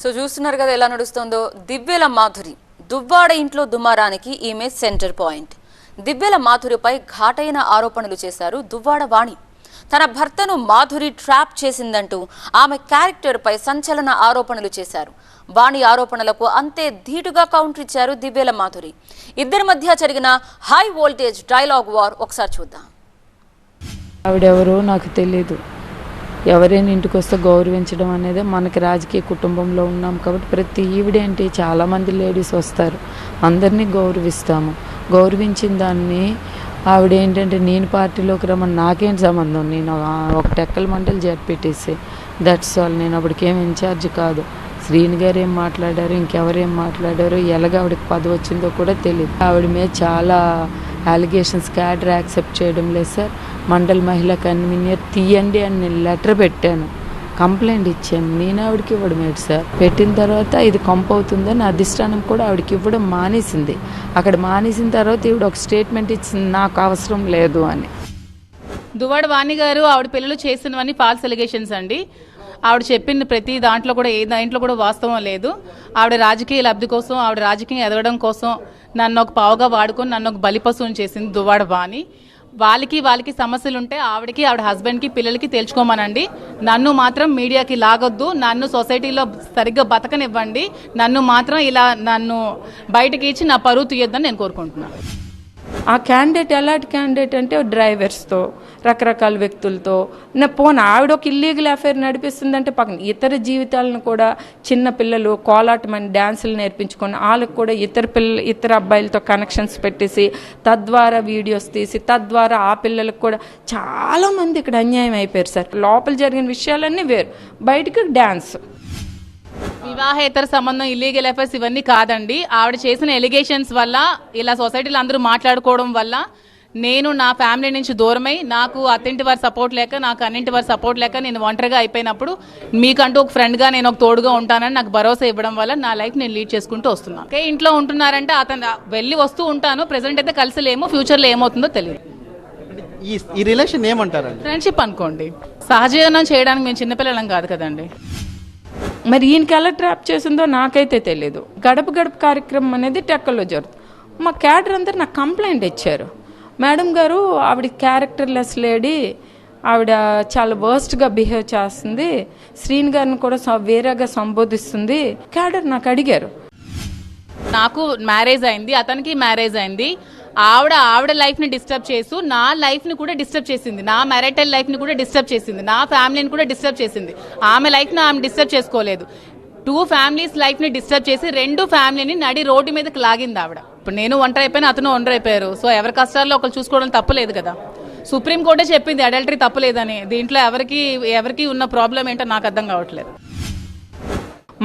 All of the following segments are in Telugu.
సో చూస్తున్నారు కదా ఎలా నడుస్తుందో. దివ్యల మాధురి దువ్వాడ ఇంట్లో దుమారానికి ఈమె సెంటర్ పాయింట్. దివ్యల మాధురిపై ఘాటైన ఆరోపణలు చేశారు దువ్వాడ వాణి. తన భర్తను మాధురి ట్రాప్ చేసిందంటూ ఆమె క్యారెక్టర్పై సంచలన ఆరోపణలు చేశారు. వాణి ఆరోపణలకు అంతే ధీటుగా కౌంటర్ ఇచ్చారు దివ్యల మాధురి. ఇద్దరి మధ్య జరిగిన హై వోల్టేజ్ డైలాగ్ వార్ ఒకసారి చూద్దాం. ఆవిడెవరో నాకు తెలియదు ఎవరైనా ఇంటికి వస్తే గౌరవించడం అనేది మనకి రాజకీయ కుటుంబంలో ఉన్నాం కాబట్టి ప్రతి ఈవిడేంటి చాలామంది లేడీస్ వస్తారు. అందరినీ గౌరవిస్తాము. గౌరవించిన దాన్ని ఆవిడ ఏంటంటే నేను పార్టీలోకి రమ్మని నాకేం సంబంధం? నేను ఒక టెక్కల మంటలు జరిపెట్టేసి దట్స్ ఆల్ నేను అప్పటికేం ఇన్ఛార్జ్ కాదు. శ్రీని గారు ఏం మాట్లాడారు? ఇంకెవరేం మాట్లాడారు? ఎలాగ ఆవిడకి పదవి వచ్చిందో కూడా తెలియదు ఆవిడ మీద చాలా అలిగేషన్స్ క్యాడర్ యాక్సెప్ట్ చేయడం లేదు సార్ మండల్ మహిళా కన్వీనియర్ తీయండి అని నేను లెటర్ పెట్టాను. కంప్లైంట్ ఇచ్చాను. నేను ఆవిడకి ఇవ్వడం ఏంటి సార్ పెట్టిన తర్వాత ఇది కంప్ అవుతుందని అధిష్టానం కూడా ఆవిడకి ఇవ్వడం మానేసింది. అక్కడ మానేసిన తర్వాత ఈవిడ ఒక స్టేట్మెంట్ ఇచ్చింది నాకు అవసరం లేదు అని. దువ్వాడ వాణి గారు ఆవిడ పిల్లలు చేసినవన్నీ ఫాల్స్ ఎలిగేషన్స్ అండి. ఆవిడ చెప్పిన ప్రతి దాంట్లో కూడా ఏ దాంట్లో కూడా వాస్తవం లేదు. ఆవిడ రాజకీయ లబ్ధి కోసం ఆవిడ రాజకీయం ఎదగడం కోసం నన్ను ఒక పావుగా వాడుకొని నన్ను ఒక బలిపశువుని చేసింది దువ్వాడ బాని వాళ్ళకి వాళ్ళకి సమస్యలు ఉంటే ఆవిడకి ఆవిడ హస్బెండ్కి పిల్లలకి తేల్చుకోమనండి నన్ను మాత్రం మీడియాకి లాగొద్దు. నన్ను సొసైటీలో సరిగ్గా బతకనివ్వండి. నన్ను మాత్రం ఇలా నన్ను బయటకి ఇచ్చి నా పరువు తీయొద్దని నేను కోరుకుంటున్నాను. ఆ క్యాండిడేట్ ఎలాంటి క్యాండిడేట్ అంటే డ్రైవర్స్తో రకరకాల వ్యక్తులతో. నా పోన్ ఆవిడ ఒక ఇల్లీగల్ అఫైర్ నడిపిస్తుందంటే పక్కన ఇతర జీవితాలను కూడా చిన్న పిల్లలు కోలాటమని డ్యాన్సులు నేర్పించుకొని వాళ్ళకు కూడా ఇతర పిల్ల ఇతర అబ్బాయిలతో కనెక్షన్స్ పెట్టేసి తద్వారా వీడియోస్ తీసి తద్వారా ఆ పిల్లలకు కూడా చాలామంది ఇక్కడ అన్యాయం అయిపోయారు సార్. లోపల జరిగిన విషయాలన్నీ వేరు. బయటకు డ్యాన్స్ వివాహేతర సంబంధం ఇల్లీగల్ ఎఫైర్స్ ఇవన్నీ కాదండి. ఆవిడ చేసిన ఎలిగేషన్స్ వల్ల ఇలా సొసైటీలో అందరూ మాట్లాడుకోవడం వల్ల నేను నా ఫ్యామిలీ నుంచి దూరమై నాకు అత్తింటి వారి సపోర్ట్ లేక నాకు అన్నింటి వారి సపోర్ట్ లేక నేను ఒంటరిగా అయిపోయినప్పుడు మీకంటూ ఒక ఫ్రెండ్గా నేను ఒక తోడుగా ఉంటానని నాకు భరోసా ఇవ్వడం వల్ల నా లైఫ్ నేను లీడ్ చేసుకుంటూ వస్తున్నాను. ఓకే ఇంట్లో ఉంటున్నారంటే అతను వెళ్ళి వస్తూ ఉంటాను ప్రెసెంట్ అయితే కలిసి లేము ఫ్యూచర్లో ఏమవుతుందో తెలియదు. ఈ ఈ రిలేషన్ ఏమంటారండి? ఫ్రెండ్షిప్ అనుకోండి. సహజీవనం చేయడానికి మేము చిన్నపిల్లలం కాదు కదండి. మరి ఈయనకి ఎలా ట్రాప్ చేసిందో నాకైతే తెలియదు గడప గడప కార్యక్రమం అనేది టెక్కల్లో జరుగుతుంది. మా క్యాడర్ అందరు నాకు కంప్లైంట్ ఇచ్చారు. మేడం గారు ఆవిడ క్యారెక్టర్లెస్ లేడీ ఆవిడ చాలా వర్స్ట్గా బిహేవ్ చేస్తుంది. శ్రీని గారిని కూడా స- వేరేగా సంబోధిస్తుంది. క్యాడర్ నాకు అడిగారు. నాకు మ్యారేజ్ అయింది అతనికి మ్యారేజ్ అయింది. ఆవిడ ఆవిడ లైఫ్ని డిస్టర్బ్ చేస్తూ నా లైఫ్ని కూడా డిస్టర్బ్ చేసింది. నా మ్యారిటల్ లైఫ్ని కూడా డిస్టర్బ్ చేసింది. నా ఫ్యామిలీని కూడా డిస్టర్బ్ చేసింది. ఆమె లైఫ్ని ఆమె డిస్టర్బ్ చేసుకోలేదు. టూ ఫ్యామిలీస్ లైఫ్ని డిస్టర్బ్ చేసి రెండు ఫ్యామిలీని నడి రోడ్డు మీదకి లాగింది ఆవిడ. ఇప్పుడు నేను ఒంటరి అయిపోయినా అతను ఒంటరి అయిపోయారు. సో ఎవరి కష్టాల్లో ఒకరు చూసుకోవడం తప్పలేదు కదా. సుప్రీం కోర్టే చెప్పింది అడల్టరీ తప్పలేదని. దీంట్లో ఎవరికి ఎవరికి ఉన్న ప్రాబ్లం ఏంటో నాకు అర్థం కావట్లేదు.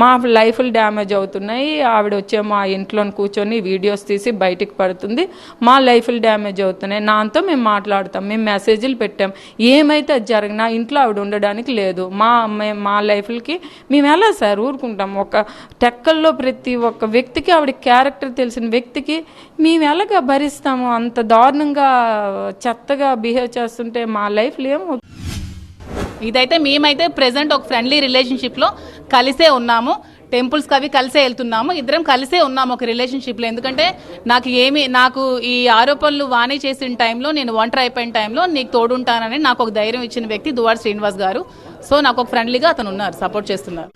మా లైఫ్లు డ్యామేజ్ అవుతున్నాయి. ఆవిడ వచ్చే మా ఇంట్లో కూర్చొని వీడియోస్ తీసి బయటికి పడుతుంది. మా లైఫ్లు డ్యామేజ్ అవుతున్నాయి. నాతో మేము మాట్లాడతాం. మేము మెసేజ్లు పెట్టాం. ఏమైతే అది జరిగినా ఇంట్లో ఆవిడ ఉండడానికి లేదు. మా మా లైఫ్లకి మేము ఎలా సార్ ఊరుకుంటాం? ఒక టెక్కల్లో ప్రతి ఒక్క వ్యక్తికి ఆవిడ క్యారెక్టర్ తెలిసిన వ్యక్తికి మేము ఎలాగ భరిస్తాము? అంత దారుణంగా చెత్తగా బిహేవ్ చేస్తుంటే మా లైఫ్లో ఏమవుతుంది ఇదైతే మేమైతే ప్రెసెంట్ ఒక ఫ్రెండ్లీ రిలేషన్షిప్లో కలిసే ఉన్నాము. టెంపుల్స్కి అవి కలిసే వెళ్తున్నాము. ఇద్దరం కలిసే ఉన్నాము ఒక రిలేషన్షిప్లో ఎందుకంటే నాకు ఏమి నాకు ఈ ఆరోపణలు వాణి చేసిన టైంలో నేను ఒంటరి అయిపోయిన టైంలో నీకు తోడుంటానని నాకు ఒక ధైర్యం ఇచ్చిన వ్యక్తి దువార్ శ్రీనివాస్ గారు. సో నాకు ఒక ఫ్రెండ్లీగా అతను ఉన్నారు సపోర్ట్ చేస్తున్నారు.